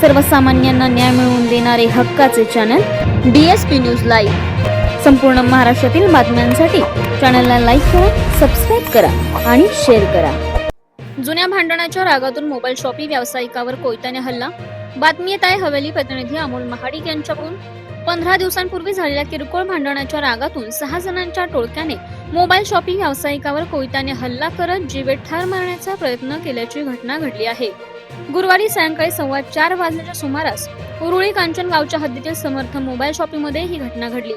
सर्वसामान्यांना न्याय मिळवून देणारे हक्काचे channel D S P news live संपूर्ण महाराष्ट्रातील बातम्यांसाठी चॅनलला लाईक करा सबस्क्राईब करा आणि शेअर करा. जुन्या भांडणाच्या रागातून मोबाईल शॉपी व्यावसायिकावर कोयत्याने हल्ला. बातमी येत आहे हवेली प्रतिनिधी अमोल महाडिक यांच्याकडून. पंधरा दिवसांपूर्वी झालेल्या किरकोळ भांडणाच्या रागातून सहा जणांच्या टोळक्याने मोबाईल शॉपिंग व्यावसायिकावर कोयत्याने हल्ला करत जीवे ठार मारण्याचा प्रयत्न केल्याची घटना घडली आहे. गुरुवारी सायंकाळी सव्वा चार वाजल्याच्या सुमारास उरुळी कांचन गावच्या हद्दीतील समर्थ मोबाईल शॉपिंगमध्ये ही घटना घडली.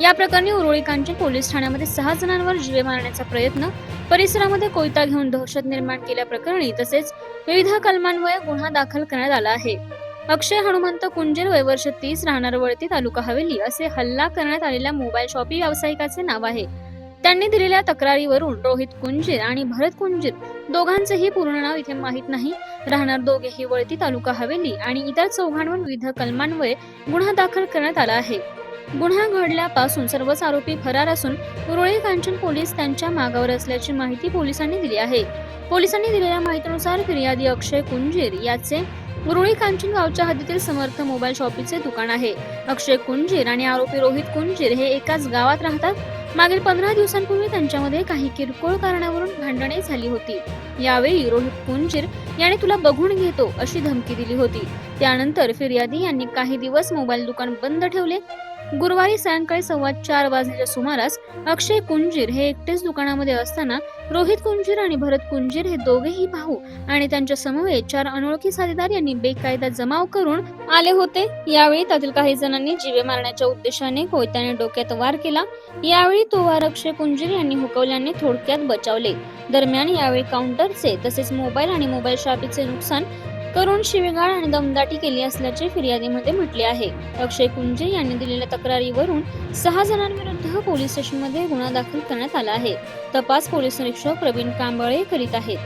या प्रकरणी उरुळी कांचन पोलीस ठाण्यामध्ये सहा जणांवर जीवे मारण्याचा प्रयत्न परिसरामध्ये कोयता घेऊन दहशत निर्माण केल्याप्रकरणी तसेच विविध कलमांमुळे गुन्हा दाखल करण्यात आला आहे. अक्षय हनुमंत कुंजेर वय वर्ष तीस राहणार वळती तालुका हवेली असे हल्ला करण्यात आलेल्या मोबाईल शॉपिंग व्यावसायिकाचे नाव आहे. त्यांनी दिलेल्या तक्रारीवरून रोहित कुंजीर आणि भरत कुंजीर दोघांचेही पूर्ण नाव इथे माहीत नाही. राहणार दोघेही वळती तालुका हवेली आणि इतर चौघांवर विविध कलमांवर गुन्हा दाखल करण्यात आला आहे. गुन्हा घडल्यापासून सर्वच आरोपी फरार असून उरुळी कांचन पोलीस त्यांच्या मागावर असल्याची माहिती पोलिसांनी दिली आहे. पोलिसांनी दिलेल्या माहितीनुसार फिर्यादी अक्षय कुंजीर याचे उरुळी कांचन गावच्या हद्दीतील समर्थ मोबाईल शॉपीचे दुकान आहे. अक्षय कुंजीर आणि आरोपी रोहित कुंजीर हे एकाच गावात राहतात. मागील पंधरा दिवसांपूर्वी त्यांच्यामध्ये काही किरकोळ कारणावरून भांडणे झाली होती. यावेळी रोहित कुंजीर याने तुला बघून घेतो अशी धमकी दिली होती. त्यानंतर फिर्यादी यांनी काही दिवस मोबाईल दुकान बंद ठेवले गुरुवारी सायंकाळी सव्वा चार वाजण्याच्या सुमारास अक्षय कुंजीर हे एकटेच दुकानामध्ये असताना रोहित कुंजीर आणि भरत कुंजीर हे दोघेही भाऊ आणि त्यांच्या समवेत चार अनोळखी साथीदार यांनी बेकायदा जमाव करून आले होते. यावेळी त्यातील काही जणांनी जीवे मारण्याच्या उद्देशाने कोयत्याने डोक्यात वार केला. यावेळी तो वार अक्षय कुंजीर यांनी हुकवल्याने थोडक्यात बचावले. दरम्यान यावेळी काउंटरचे तसेच मोबाईल आणि मोबाईल शॉपीचे नुकसान करून शिवेगाळ आणि दमदाटी केली असल्याचे फिर्यादीमध्ये म्हटले आहे. अक्षय कुंजे यांनी दिलेल्या तक्रारीवरून सहा जणांविरुद्ध पोलीस स्टेशनमध्ये गुन्हा दाखल करण्यात आला आहे. तपास पोलीस निरीक्षक प्रवीण कांबळे करीत आहेत.